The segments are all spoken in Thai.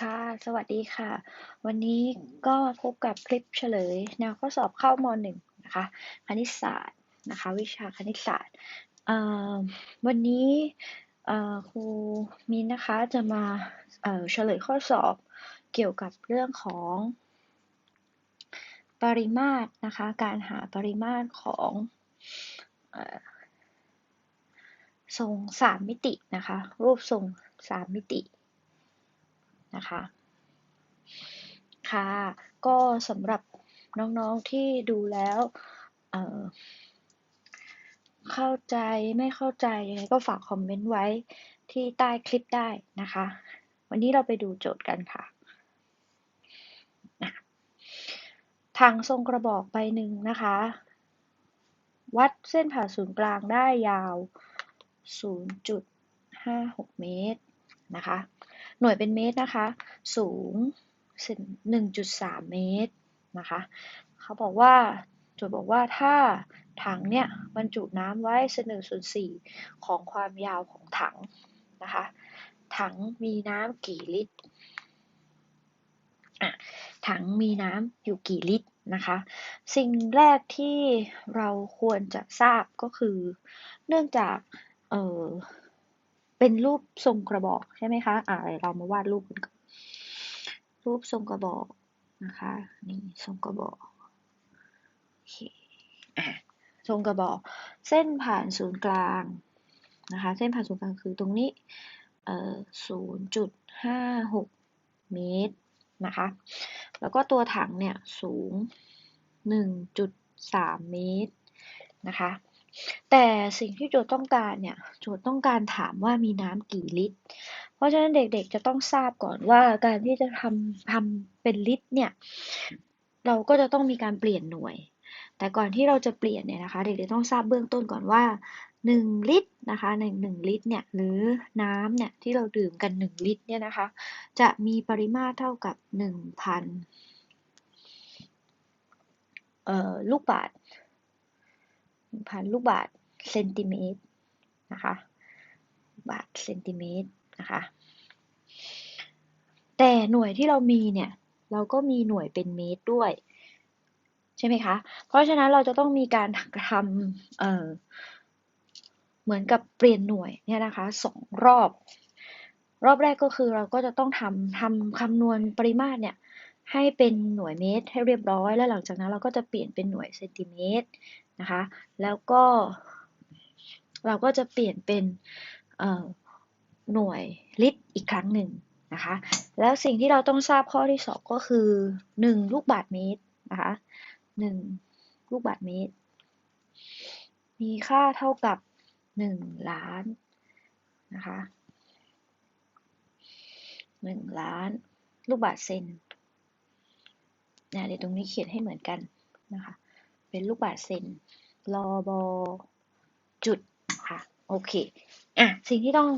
ค่ะ สวัสดีค่ะ วันนี้ก็พบกับคลิปเฉลย แนวข้อสอบเข้าม .1 นะคะ คณิตศาสตร์นะคะ วิชาคณิตศาสตร์ วันนี้ครูมินนะคะจะมาเฉลยข้อสอบเกี่ยวกับเรื่องของ ปริมาตรนะคะ การหาปริมาตรของทรงสามมิตินะคะ รูปทรงสามมิติ นะคะ ค่ะ ก็สำหรับน้องๆที่ดูแล้วเเข้าใจไม่เข้าใจยังไงก็ฝากคอมเมนต์ไว้ที่ใต้คลิปได้นะคะ วันนี้เราไปดูโจทย์กันค่ะทางทรงกระบอกใบหนึ่งนะคะ วัดเส้นผ่าศูนย์กลางได้ยาว 0.56 เมตรนะคะ หน่วยเป็นเมตรนะคะ สูง 1.3 เมตรนะคะ เขาบอกว่าโจทย์บอกว่าถ้าถังเนี่ยบรรจุน้ำไว้เศษหนึ่งส่วนสี่ของความยาวของถังนะคะ ถังมีน้ำกี่ลิตรถังมีน้ำอยู่กี่ลิตรนะคะ สิ่งแรกที่เราควรจะทราบก็คือ เนื่องจากเออ เป็นรูปทรงกระบอกใช่ไหมคะ อ่าเรามาวาดรูปกันรูปทรงกระบอกนะคะ นี่ทรงกระบอกโอเคอะทรงกระบอก เส้นผ่านศูนย์กลางนะคะ เส้นผ่านศูนย์กลางคือตรงนี้เอ่อศูนย์จุดห้าหกเมตรนะคะ แล้วก็ตัวถังเนี่ยสูงหนึ่งจุดสามเมตรนะคะ แต่สิ่งที่โจทย์ต้องการเนี่ย โจทย์ต้องการถามว่ามีน้ำกี่ลิตร เพราะฉะนั้นเด็กๆจะต้องทราบก่อนว่าการที่จะทำทำเป็นลิตรเนี่ย เราก็จะต้องมีการเปลี่ยนหน่วย แต่ก่อนที่เราจะเปลี่ยนเนี่ยนะคะ เด็กๆต้องทราบเบื้องต้นก่อนว่า 1 ลิตรนะคะในหนึ่งลิตรเนี่ยหรือน้ำเนี่ยที่เราดื่มกัน 1 ลิตรเนี่ยนะคะ จะมีปริมาตรเท่ากับ 1,000ลูกบาศก์ 1,000 ลูกบาทเซนติเมตรนะคะบาทเซนติเมตรนะคะแต่หน่วยที่เรามีเนี่ยเราก็มีหน่วยเป็นเมตรด้วย ใช่ไหมคะ เพราะฉะนั้นเราจะต้องมีการทำเเหมือนกับเปลี่ยนหน่วยเนี่ยนะคะสองรอบ รอบแรกก็คือเราก็จะต้องทำทำคำนวณปริมาตรเนี่ย ให้เป็นหน่วยเมตรให้เรียบร้อย แล้วหลังจากนั้นเราก็จะเปลี่ยนเป็นหน่วยเซนติเมตรนะคะ แล้วก็เราก็จะเปลี่ยนเป็นหน่วยลิตรอีกครั้งหนึ่งนะคะ แล้วสิ่งที่เราต้องทราบข้อที่สองก็คือ 1 ลูกบาศก์เมตรนะคะ1ลูกบาศก์เมตร มีค่าเท่ากับ 1 ล้านนะคะ1ล้านลูกบาศก์เซน นะเดี๋ยวตรงนี้เขียนให้เหมือนกันนะคะ เป็นลูกบาศก์เซนรอบอจุดค่ะโอเคอะสิ่งที่ต้อง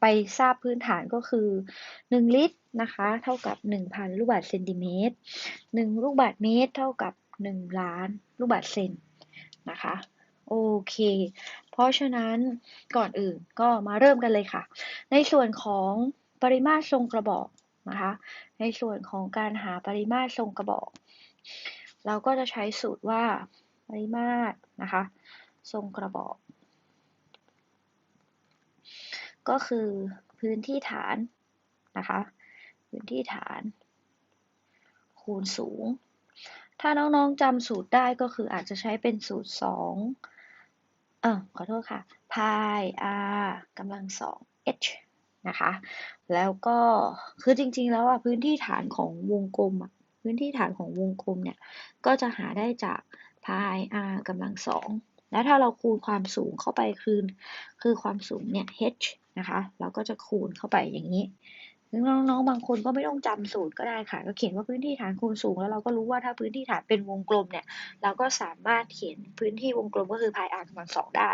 ไปทราบพื้นฐานก็คือ 1 ลิตรนะคะ เท่ากับ 1,000 ลูกบาศก์เซนติเมตร 1 ลูกบาศก์เมตร เท่ากับ 1 ล้าน ลูกบาศก์เซนนะคะโอเค เพราะฉะนั้นก่อนอื่นก็มาเริ่มกันเลยค่ะ ในส่วนของปริมาตรทรงกระบอก นะคะ ในส่วนของการหาปริมาตรทรงกระบอก เราก็จะใช้สูตรว่าปริมาตรนะคะ ทรงกระบอก ก็คือพื้นที่ฐานนะคะ พื้นที่ฐาน คูณสูง ถ้าน้องๆจำสูตรได้ก็คืออาจจะใช้เป็นสูตร 2 เออขอโทษค่ะ pi r กำลังสอง h นะคะ แล้วก็คือจริง ๆ แล้วอะพื้นที่ฐานของวงกลมอะพื้นที่ฐานของวงกลมเนี่ยก็จะหาได้จาก pi r กำลังสองแล้วถ้าเราคูณความสูงเข้าไปคือคือความสูงเนี่ย h นะคะเราก็จะคูณเข้าไปอย่างนี้ซึ่งน้องๆบางคนก็ไม่ต้องจำสูตรก็ได้ค่ะ ก็เขียนว่าพื้นที่ฐานคูณสูง แล้วเราก็รู้ว่าถ้าพื้นที่ฐานเป็นวงกลมเนี่ย เราก็สามารถเขียนพื้นที่วงกลมก็คือ pi r กำลังสองได้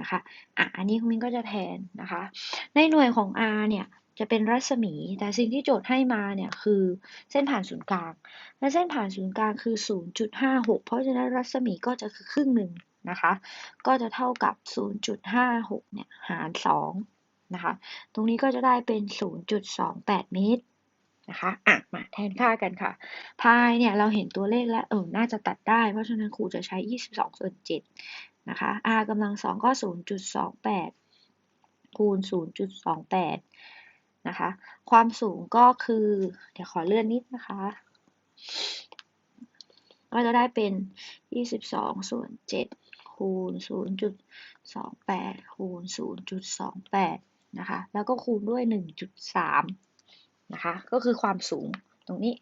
นะคะอะอันนี้คุณมิ้นก็จะแทนนะคะ ในหน่วยของ r เนี่ยจะเป็นรัศมี แต่สิ่งที่โจทย์ให้มาเนี่ยคือเส้นผ่านศูนย์กลาง และเส้นผ่านศูนย์กลางคือ 0.56 เพราะฉะนั้นรัศมีก็จะคือครึ่งหนึ่งนะคะ ก็จะเท่ากับ 0.56 เนี่ยหาร 2 นะคะ ตรงนี้ก็จะได้เป็น 0.28 เมตรนะคะ อะ มาแทนค่ากันค่ะ พายเนี่ยเราเห็นตัวเลขแล้ว เออ น่าจะตัดได้ เพราะฉะนั้นครูจะใช้ 22ส่วน7 นะคะ r กำลังสองก็ 0.28 คูณ 0.28 นะคะ ความสูงก็คือ เดี๋ยวขอเลื่อนนิดนะคะ ก็จะได้เป็น 22 ส่วน 7 คูณ 0.28 คูณ 0.28 นะคะ แล้วก็คูณด้วย 1.3 นะคะ ก็คือความสูงตรงนี้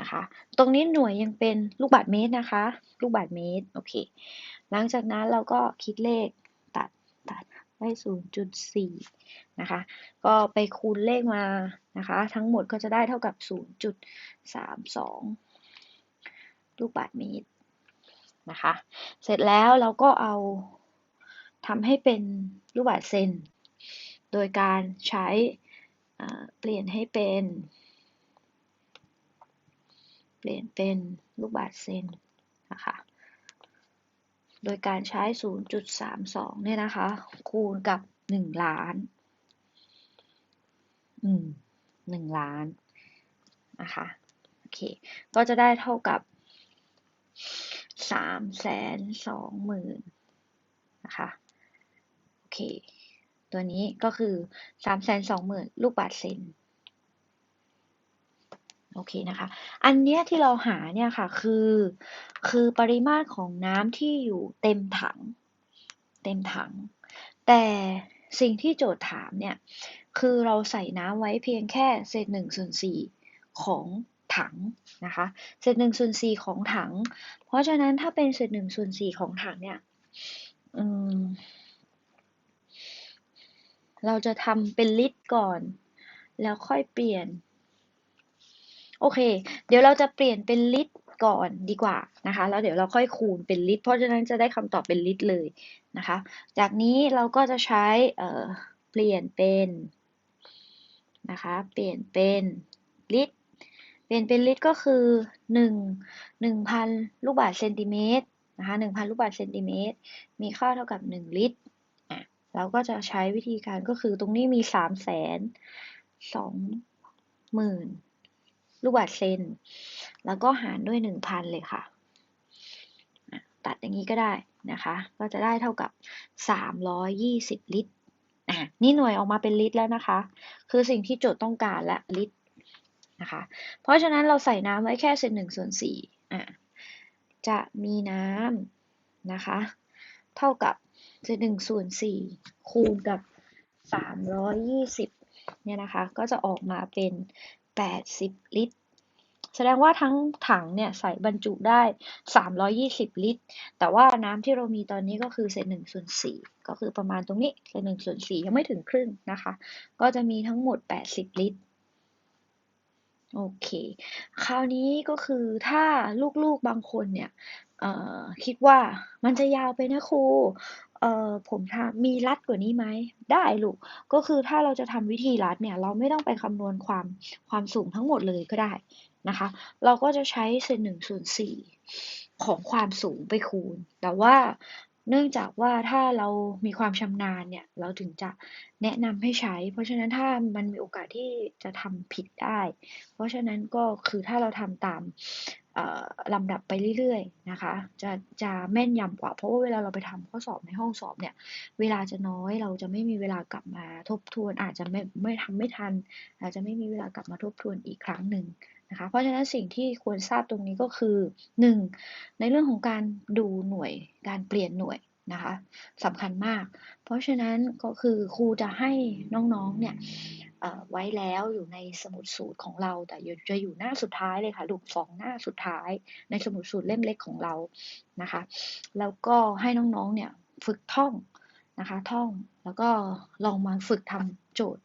นะคะ ตรงนี้หน่วยยังเป็นลูกบาศก์เมตรนะคะ ลูกบาศก์เมตร โอเค หลังจากนั้นเราก็คิดเลขตัดตัดได้0.4นะคะ ก็ไปคูณเลขมานะคะ ทั้งหมดก็จะได้เท่ากับ 0.32 ลูกบาศก์เมตรนะคะ เสร็จแล้วเราก็เอาทำให้เป็นลูกบาศก์เซน โดยการใช้เปลี่ยนให้เป็น เปลี่ยนเป็นลูกบาศก์เซนนะคะ โดยการใช้ 0.32 เนี่ยนะคะ คูณกับ 1 ล้าน อืม 1 ล้าน นะคะ โอเค ก็จะได้เท่ากับ 3 2 0 0 0 0 นะคะ โอเค ตัวนี้ก็คือ 3 2 0 0 0 0 ลูกบาศก์เซน โอเคนะคะ อันเนี้ยที่เราหาเนี่ยค่ะคือ คือปริมาตรของน้ำที่อยู่เต็มถัง เต็มถัง แต่สิ่งที่โจทย์ถามเนี่ย คือเราใส่น้ำไว้เพียงแค่เศษหนึ่งส่วนสี่ของถังนะคะ เศษหนึ่งส่วนสี่ของถัง เพราะฉะนั้นถ้าเป็นเศษหนึ่งส่วนสี่ของถังเนี่ยเราจะทำเป็นลิตรก่อน แล้วค่อยเปลี่ยน โอเค เดี๋ยวเราจะเปลี่ยนเป็นลิตรก่อนดีกว่านะคะ แล้วเดี๋ยวเราค่อยคูณเป็นลิตร เพราะฉะนั้นจะได้คำตอบเป็นลิตรเลยนะคะ จากนี้เราก็จะใช้เปลี่ยนเป็นนะคะ เปลี่ยนเป็นลิตร เปลี่ยนเป็นลิตรก็คือ1 1,000 ลูกบาศก์เซนติเมตรนะคะ1,000 ลูกบาศก์เซนติเมตร มีค่าเท่ากับ 1 ลิตรอะเราก็จะใช้วิธีการก็คือตรงนี้มีสามแสนสองหมื่น ลูกบาศก์เซน แล้วก็หารด้วยหนึ่งพันเลยค่ะ ตัดอย่างนี้ก็ได้นะคะ ก็จะได้เท่ากับสามร้อยยี่สิบลิตรอะนี่หน่วยออกมาเป็นลิตรแล้วนะคะ คือสิ่งที่โจทย์ต้องการและลิตรนะคะ เพราะฉะนั้นเราใส่น้ำไว้แค่เศษหนึ่งส่วนสี่อะจะมีน้ำนะคะ เท่ากับจะหนึ่งส่วนสี่คูณกับสามร้อยยี่สิบเนี่ยนะคะ ก็จะออกมาเป็น แปดสิบลิตร แสดงว่าทั้งถังเนี่ยใส่บรรจุได้ 320 ลิตร แต่ว่าน้ำที่เรามีตอนนี้ก็คือเศษหนึ่งส่วนสี่ก็คือประมาณตรงนี้เศษหนึ่งส่วนสี่ยังไม่ถึงครึ่งนะคะ ก็จะมีทั้งหมด 80 ลิตรโอเค คราวนี้ก็คือถ้าลูกๆบางคนเนี่ยคิดว่ามันจะยาวไปนะครู เอ่อผมถามมีรัดกว่านี้ไหมได้ลูกก็คือถ้าเราจะทำวิธีรัดเนี่ยเราไม่ต้องไปคำนวณความความสูงทั้งหมดเลยก็ได้นะคะ เราก็จะใช้เศษหนึ่งส่วนสี่ของความสูงไปคูณ แต่ว่าเนื่องจากว่าถ้าเรามีความชำนาญเนี่ยเราถึงจะแนะนำให้ใช้ เพราะฉะนั้นถ้ามันมีโอกาสที่จะทำผิดได้ เพราะฉะนั้นก็คือถ้าเราทำตาม ลำดับไปเรื่อยๆนะคะ จะจะแม่นยำกว่า เพราะว่าเวลาเราไปทำข้อสอบในห้องสอบเนี่ย เวลาจะน้อยเราจะไม่มีเวลากลับมาทบทวน อาจจะไม่ไม่ทำไม่ทัน อาจจะไม่มีเวลากลับมาทบทวนอีกครั้งหนึ่งนะคะ เพราะฉะนั้นสิ่งที่ควรทราบตรงนี้ก็คือ 1. ในเรื่องของการดูหน่วยการเปลี่ยนหน่วยนะคะสำคัญมาก เพราะฉะนั้นก็คือครูจะให้น้องๆเนี่ย ไว้แล้วอยู่ในสมุดสูตรของเรา แต่จะอยู่หน้าสุดท้ายเลยค่ะลูกสองหน้าสุดท้ายในสมุดสูตรเล่มเล็กของเรานะคะ แล้วก็ให้น้องๆเนี่ยฝึกท่องนะคะท่องแล้วก็ลองมาฝึกทำโจทย์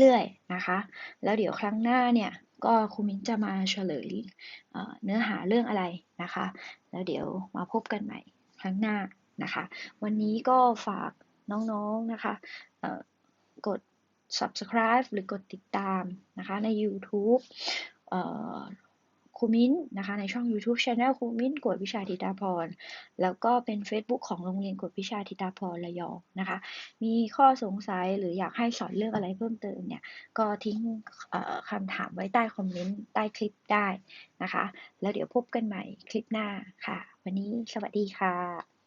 เรื่อยๆนะคะ แล้วเดี๋ยวครั้งหน้าเนี่ยก็ครูมิ้นจะมาเฉลยเนื้อหาเรื่องอะไรนะคะ แล้วเดี๋ยวมาพบกันใหม่ครั้งหน้านะคะ วันนี้ก็ฝากน้องๆนะคะ กด subscribe หรือกดติดตามนะคะใน YouTube ครูมิ้นนะคะในช่อง YouTube Channel ครูมิ้นกวดวิชาธิตาพร แล้วก็เป็น Facebook ของโรงเรียนกวดวิชาธิตาพรระยองนะคะ มีข้อสงสัยหรืออยากให้สอนเรื่องอะไรเพิ่มเติมเนี่ย ก็ทิ้งคำถามไว้ใต้คอมเมนต์ใต้คลิปได้นะคะ แล้วเดี๋ยวพบกันใหม่คลิปหน้าค่ะ วันนี้สวัสดีค่ะ